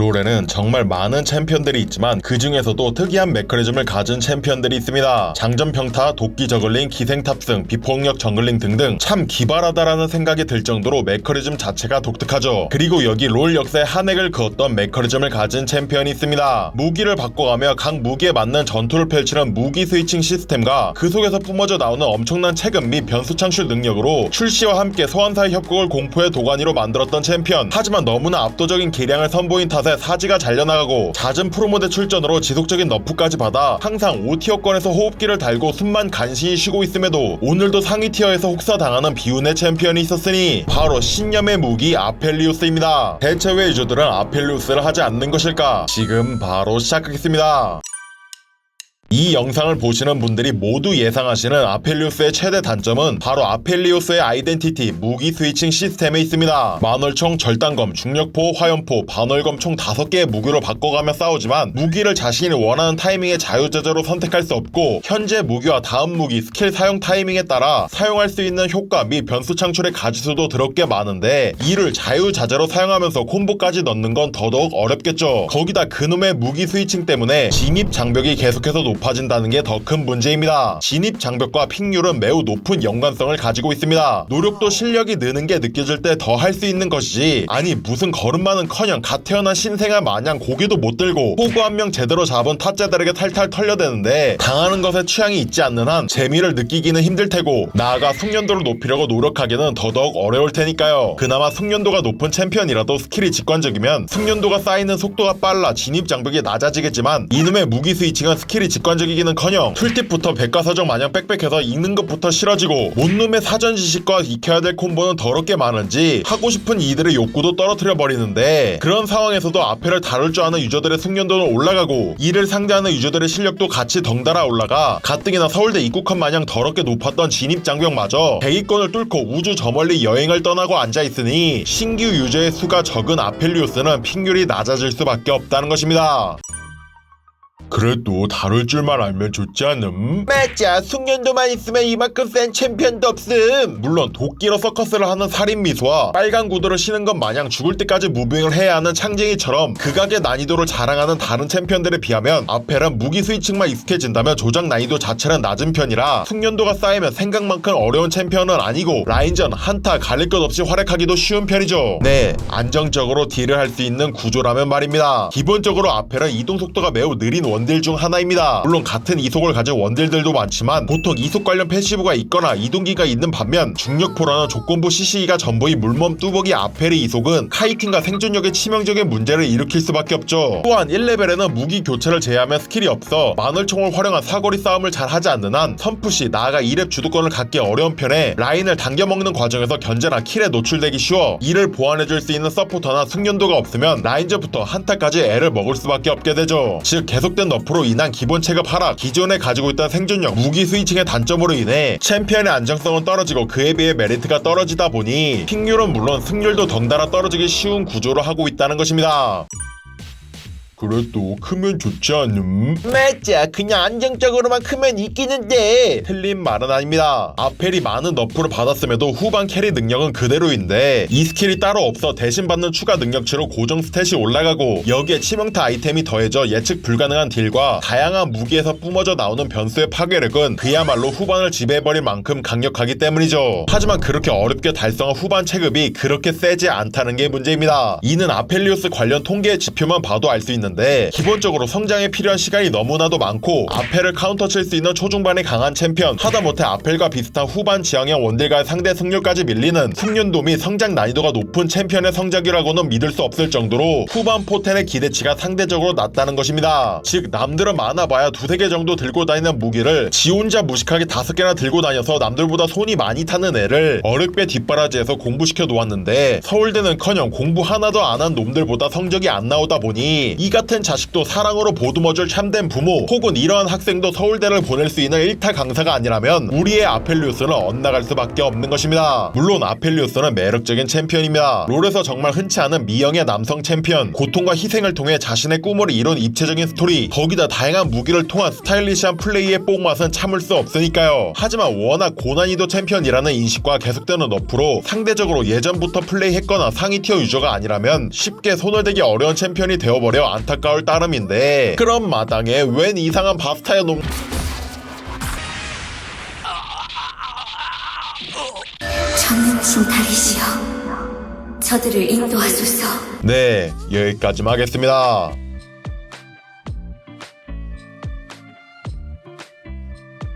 롤에는 정말 많은 챔피언들이 있지만 그 중에서도 특이한 메커니즘을 가진 챔피언들이 있습니다. 장전 평타, 도끼 저글링, 기생 탑승, 비폭력 정글링 등등 참 기발하다라는 생각이 들 정도로 메커니즘 자체가 독특하죠. 그리고 여기 롤 역사에 한 획을 그었던 메커니즘을 가진 챔피언이 있습니다. 무기를 바꿔가며 각 무기에 맞는 전투를 펼치는 무기 스위칭 시스템과 그 속에서 뿜어져 나오는 엄청난 체급 및 변수 창출 능력으로 출시와 함께 소환사의 협곡을 공포의 도가니로 만들었던 챔피언. 하지만 너무나 압도적인 기량을 선보인 탓에 사지가 잘려나가고 잦은 프로모대 출전으로 지속적인 너프까지 받아 항상 5티어권에서 호흡기를 달고 숨만 간신히 쉬고 있음에도 오늘도 상위 티어에서 혹사당하는 비운의 챔피언이 있었으니 바로 신념의 무기 아펠리우스입니다. 대체 왜 유저들은 아펠리우스를 하지 않는 것일까? 지금 바로 시작하겠습니다. 이 영상을 보시는 분들이 모두 예상하시는 아펠리우스의 최대 단점은 바로 아펠리우스의 아이덴티티 무기 스위칭 시스템에 있습니다. 만월총, 절단검, 중력포, 화염포, 반월검 총 5개의 무기로 바꿔가며 싸우지만 무기를 자신이 원하는 타이밍에 자유자재로 선택할 수 없고 현재 무기와 다음 무기 스킬 사용 타이밍에 따라 사용할 수 있는 효과 및 변수 창출의 가지수도 더럽게 많은데 이를 자유자재로 사용하면서 콤보까지 넣는 건 더더욱 어렵겠죠. 거기다 그놈의 무기 스위칭 때문에 진입 장벽이 계속해서 높 아진다는 게 더 큰 문제입니다. 진입 장벽과 픽률은 매우 높은 연관성을 가지고 있습니다. 노력도 실력이 느는 게 느껴질 때 더 할 수 있는 것이지 아니 무슨 걸음마는커녕 갓 태어난 신생아 마냥 고개도 못 들고 호구 한 명 제대로 잡은 타짜들에게 탈탈 털려대는데 당하는 것에 취향이 있지 않는 한 재미를 느끼기는 힘들 테고 나아가 숙련도를 높이려고 노력하기는 더더욱 어려울 테니까요. 그나마 숙련도가 높은 챔피언이라도 스킬이 직관적이면 숙련도가 쌓이는 속도가 빨라 진입 장벽이 낮아지겠지만 이놈의 무기 스위칭은 스킬이 직관 적이기는커녕 툴팁부터 백과사전 마냥 빽빽해서 읽는 것부터 싫어지고 못놈의 사전 지식과 익혀야 될 콤보는 더럽게 많은지 하고 싶은 이들의 욕구도 떨어뜨려 버리는데 그런 상황에서도 앞에를 다룰 줄 아는 유저들의 숙련도는 올라가고 이를 상대하는 유저들의 실력도 같이 덩달아 올라가 가뜩이나 서울대 입국한 마냥 더럽게 높았던 진입 장벽마저 100위권을 뚫고 우주 저 멀리 여행을 떠나고 앉아 있으니 신규 유저의 수가 적은 아펠리우스는 픽률이 낮아질 수밖에 없다는 것입니다. 그래도 다룰 줄만 알면 좋지 않음? 맞아. 숙련도만 있으면 이만큼 센 챔피언도 없음. 물론 도끼로 서커스를 하는 살인 미소와 빨간 구두를 신은 것 마냥 죽을 때까지 무빙을 해야 하는 창쟁이처럼 극악의 난이도를 자랑하는 다른 챔피언들에 비하면 아펠은 무기 스위칭만 익숙해진다면 조작 난이도 자체는 낮은 편이라 숙련도가 쌓이면 생각만큼 어려운 챔피언은 아니고 라인전, 한타 가릴 것 없이 활약하기도 쉬운 편이죠. 네. 안정적으로 딜을 할 수 있는 구조라면 말입니다. 기본적으로 아펠은 이동 속도가 매우 느린 원딜 중 하나입니다. 물론 같은 이속을 가진 원딜들도 많지만 보통 이속 관련 패시브가 있거나 이동기가 있는 반면 중력포라는 조건부 CC기가 전부인 물몸 뚜벅이 아펠의 이속은 카이팅과 생존력에 치명적인 문제를 일으킬 수밖에 없죠. 또한 1레벨에는 무기 교체를 제외하면 스킬이 없어 마늘총을 활용한 사거리 싸움을 잘 하지 않는 한 선푸시 나아가 2렙 주도권을 갖기 어려운 편에 라인을 당겨먹는 과정에서 견제나 킬에 노출되기 쉬워 이를 보완해줄 수 있는 서포터나 숙련도가 없으면 라인전부터 한타까지 애를 먹을 수밖에 없게 되죠. 즉 계속된 너프로 인한 기본 체급 하락, 기존에 가지고 있던 생존력, 무기 스위칭의 단점으로 인해 챔피언의 안정성은 떨어지고 그에 비해 메리트가 떨어지다 보니 픽률은 물론 승률도 덩달아 떨어지기 쉬운 구조로 하고 있다는 것입니다. 그래도 크면 좋지 않음? 맞아. 그냥 안정적으로만 크면 이기는데. 틀린 말은 아닙니다. 아펠이 많은 너프를 받았음에도 후반 캐리 능력은 그대로인데 이 스킬이 따로 없어 대신 받는 추가 능력치로 고정 스탯이 올라가고 여기에 치명타 아이템이 더해져 예측 불가능한 딜과 다양한 무기에서 뿜어져 나오는 변수의 파괴력은 그야말로 후반을 지배해버릴 만큼 강력하기 때문이죠. 하지만 그렇게 어렵게 달성한 후반 체급이 그렇게 세지 않다는 게 문제입니다. 이는 아펠리오스 관련 통계 지표만 봐도 알 수 있는 있는데 기본적으로 성장에 필요한 시간이 너무나도 많고 아펠을 카운터 칠 수 있는 초중반에 강한 챔피언 하다못해 아펠과 비슷한 후반 지향형 원딜과의 상대 승률까지 밀리는 숙련도 및 성장 난이도가 높은 챔피언의 성장이라고는 믿을 수 없을 정도로 후반 포텐의 기대치가 상대적으로 낮다는 것입니다. 즉 남들은 많아봐야 두세 개 정도 들고 다니는 무기를 지 혼자 무식하게 다섯 개나 들고 다녀서 남들보다 손이 많이 타는 애를 어렵게 뒷바라지에서 공부시켜 놓았는데 서울대는커녕 공부 하나도 안 한 놈들보다 성적이 안 나오다 보니 이 같은 자식도 사랑으로 보듬어줄 참된 부모 혹은 이러한 학생도 서울대를 보낼 수 있는 일타 강사가 아니라면 우리의 아펠리우스는 엇나갈 수밖에 없는 것입니다. 물론 아펠리우스는 매력적인 챔피언입니다. 롤에서 정말 흔치 않은 미형의 남성 챔피언 고통과 희생을 통해 자신의 꿈을 이룬 입체적인 스토리 거기다 다양한 무기를 통한 스타일리시한 플레이의 뽕맛은 참을 수 없으니까요. 하지만 워낙 고난이도 챔피언이라는 인식과 계속되는 너프로 상대적으로 예전부터 플레이했거나 상위 티어 유저가 아니라면 쉽게 손을 대기 어려운 챔피언이 되어버려 안타 까울 따름인데 그런 마당에 웬 이상한 바스타의 놈 전능신 다리시여 저들을 인도하소서 네, 여기까지만 하겠습니다.